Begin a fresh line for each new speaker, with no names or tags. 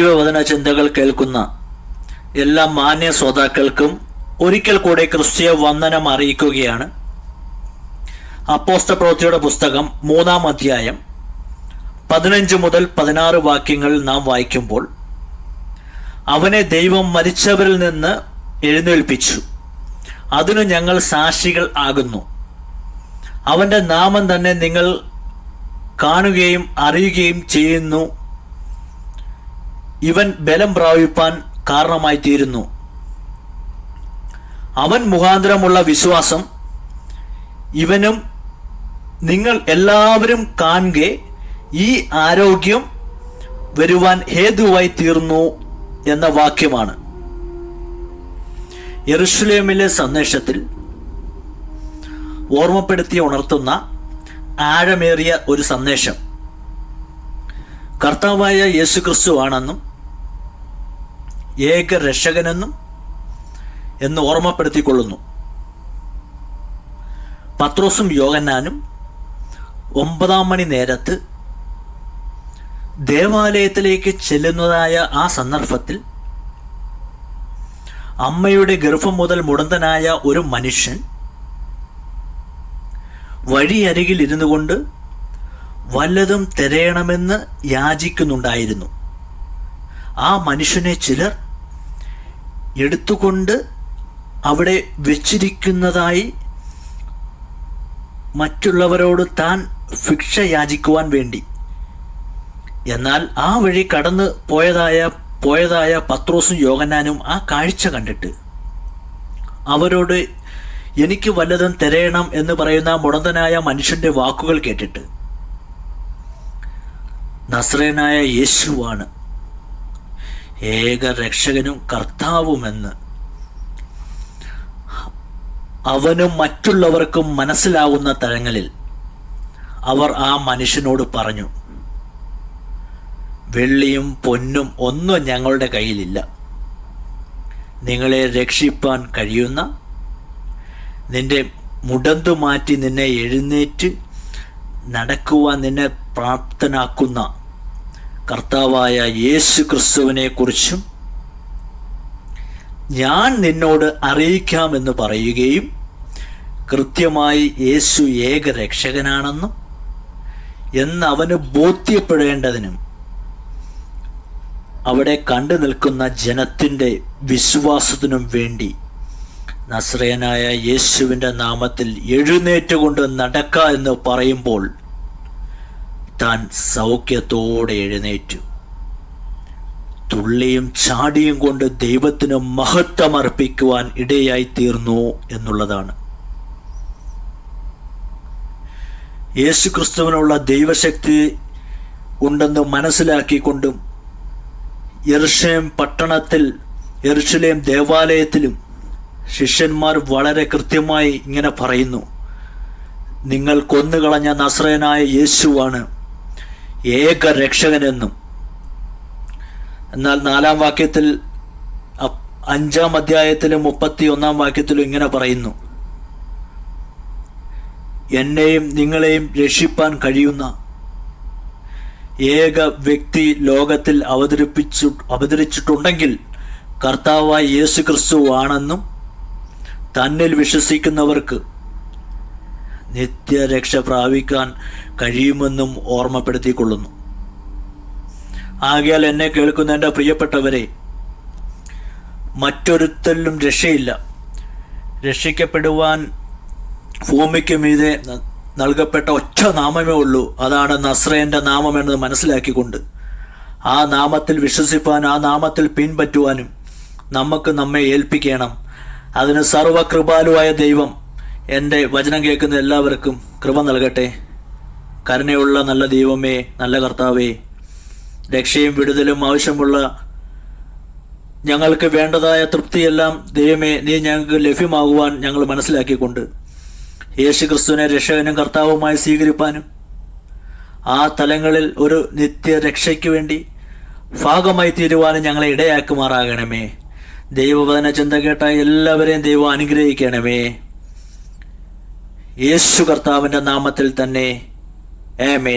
ദൈവവചന ചിന്തകൾ കേൾക്കുന്ന എല്ലാ മാന്യ ശ്രോതാക്കൾക്കും ഒരിക്കൽ കൂടെ ക്രിസ്തീയ വന്ദനം അറിയിക്കുകയാണ്. അപ്പോസ്ത പ്രവൃത്തിയുടെ പുസ്തകം മൂന്നാം അധ്യായം പതിനഞ്ച് മുതൽ പതിനാറ് വാക്യങ്ങൾ നാം വായിക്കുമ്പോൾ അവനെ ദൈവം മരിച്ചവരിൽ നിന്ന് എഴുന്നേൽപ്പിച്ചു. അതിനു ഞങ്ങൾ സാക്ഷികൾ ആകുന്നു. അവന്റെ നാമം തന്നെ നിങ്ങൾ കാണുകയും അറിയുകയും ചെയ്യുന്നു ഇവൻ ബലം പ്രാപിപ്പാൻ കാരണമായി തീരുന്നു. അവൻ മുഖാന്തരമുള്ള വിശ്വാസം ഇവനും നിങ്ങൾ എല്ലാവരും കാണുകെ ഈ ആരോഗ്യം വരുവാൻ ഹേതുവായി തീർന്നു എന്ന വാക്യമാണ്. യെറുഷലേമിലെ സന്ദേശത്തിൽ ഓർമ്മപ്പെടുത്തി ഉണർത്തുന്ന ആഴമേറിയ ഒരു സന്ദേശം. കർത്താവായ യേശുക്രിസ്തു ആണെന്നും ഏക രക്ഷകനെന്നും എന്ന് ഓർമ്മപ്പെടുത്തിക്കൊള്ളുന്നു. പത്രോസും യോഗന്നാനും ഒമ്പതാം മണി നേരത്ത് ദേവാലയത്തിലേക്ക് ചെല്ലുന്നതായ ആ സന്ദർഭത്തിൽ അമ്മയുടെ ഗർഭം മുതൽ മുടന്തനായ ഒരു മനുഷ്യൻ വഴിയരികിൽ ഇരുന്നു കൊണ്ട് വല്ലതും തിരയണമെന്ന് യാചിക്കുന്നുണ്ടായിരുന്നു. ആ മനുഷ്യനെ ചിലർ എടുത്തുകൊണ്ട് അവിടെ വെച്ചിരിക്കുന്നതായി മറ്റുള്ളവരോട് താൻ ഭിക്ഷ യാചിക്കുവാൻ വേണ്ടി. എന്നാൽ ആ വഴി കടന്ന് പോയതായ പോയതായ പത്രോസും യോഗനാനും ആ കാഴ്ച കണ്ടിട്ട് അവരോട് എനിക്ക് വല്ലതും തിരയണം എന്ന് പറയുന്ന മുടന്തനായ മനുഷ്യന്റെ വാക്കുകൾ കേട്ടിട്ട് നസ്രേനായ യേശുവാണ് ഏക രക്ഷകനും കർത്താവുമെന്ന്. അവനും മറ്റുള്ളവർക്കും മനസ്സിലാവുന്ന തലങ്ങളിൽ അവർ ആ മനുഷ്യനോട് പറഞ്ഞു വെള്ളിയും പൊന്നും ഒന്നും ഞങ്ങളുടെ കയ്യിലില്ല. നിങ്ങളെ രക്ഷിപ്പാൻ കഴിയുന്ന നിന്റെ മുടന്തു മാറ്റി നിന്നെ എഴുന്നേറ്റ് നടക്കുവാൻ നിന്നെ പ്രാപ്തനാക്കുന്ന കർത്താവായ യേശു ക്രിസ്തുവിനെ കുറിച്ചും ഞാൻ നിന്നോട് അറിയിക്കാമെന്ന് പറയുകയും കൃത്യമായി യേശു ഏക രക്ഷകനാണെന്നും എന്ന് അവന് ബോധ്യപ്പെടേണ്ടതിനും അവിടെ കണ്ടു നിൽക്കുന്ന ജനത്തിന്റെ വിശ്വാസത്തിനും വേണ്ടി നസ്രയനായ യേശുവിന്റെ നാമത്തിൽ എഴുന്നേറ്റുകൊണ്ട് നടക്കുക എന്ന് പറയുമ്പോൾ താൻ സൗഖ്യത്തോടെ എഴുന്നേറ്റു. തുള്ളിയും ചാടിയും കൊണ്ട് ദൈവത്തിന് മഹത്വം അർപ്പിക്കുവാൻ ഇടയായി തീർന്നു എന്നുള്ളതാണ്. യേശുക്രിസ്തുവിനുള്ള ദൈവശക്തി ഉണ്ടെന്ന് മനസ്സിലാക്കിക്കൊണ്ടും എർഷേം പട്ടണത്തിൽ എർഷലേം ദേവാലയത്തിലും ശിഷ്യന്മാർ വളരെ കൃത്യമായി ഇങ്ങനെ പറയുന്നു. നിങ്ങൾ കൊന്നുകളഞ്ഞ നസ്രയനായ യേശുവാണ്. ഏക രക്ഷകനെന്നും എന്നാൽ നാലാം വാക്യത്തിൽ അഞ്ചാം അധ്യായത്തിലും മുപ്പത്തി ഒന്നാം വാക്യത്തിലും ഇങ്ങനെ പറയുന്നു. എന്നെയും നിങ്ങളെയും രക്ഷിപ്പാൻ കഴിയുന്ന ഏക വ്യക്തി ലോകത്തിൽ അവതരിപ്പിച്ചു അവതരിച്ചിട്ടുണ്ടെങ്കിൽ കർത്താവായ യേശു ക്രിസ്തു ആണെന്നും തന്നിൽ വിശ്വസിക്കുന്നവർക്ക് നിത്യരക്ഷ പ്രാപിക്കാൻ കഴിയുമെന്നും ഓർമ്മപ്പെടുത്തിക്കൊള്ളുന്നു. ആകയാൽ എന്നെ കേൾക്കുന്ന എന്റെ പ്രിയപ്പെട്ടവരെ മറ്റൊരുത്തലും രക്ഷയില്ല. രക്ഷിക്കപ്പെടുവാൻ ഭൂമിക്ക് മീതെ നൽകപ്പെട്ട ഒറ്റ നാമമേ ഉള്ളൂ. അതാണ് നസ്രേന്റെ നാമം എന്നത് മനസ്സിലാക്കിക്കൊണ്ട് ആ നാമത്തിൽ വിശ്വസിപ്പാൻ ആ നാമത്തിൽ പിൻപറ്റുവാനും നമുക്ക് നമ്മെ ഏൽപ്പിക്കണം. അതിന് സർവകൃപാലുവായ ദൈവം എന്റെ വചനം കേൾക്കുന്ന എല്ലാവർക്കും കൃപ നൽകട്ടെ. കരുണയുള്ള നല്ല ദൈവമേ നല്ല കർത്താവേ. രക്ഷയും വിടുതലും ആവശ്യമുള്ള ഞങ്ങൾക്ക് വേണ്ടതായ തൃപ്തിയെല്ലാം ദൈവമേ നീ ഞങ്ങൾക്ക് ലഭ്യമാകുവാൻ ഞങ്ങൾ മനസ്സിലാക്കിക്കൊണ്ട്. യേശു ക്രിസ്തുവിനെ രക്ഷകനും കർത്താവുമായി സ്വീകരിപ്പാനും ആ തലങ്ങളിൽ ഒരു നിത്യ രക്ഷയ്ക്ക് വേണ്ടി ഭാഗമായി തീരുവാനും ഞങ്ങളെ ഇടയാക്കുമാറാകണമേ. ദൈവവചന ചിന്ത കേട്ട എല്ലാവരെയും ദൈവം അനുഗ്രഹിക്കണമേ. യേശു കർത്താവിന്റെ നാമത്തിൽ തന്നെ. ഏമേ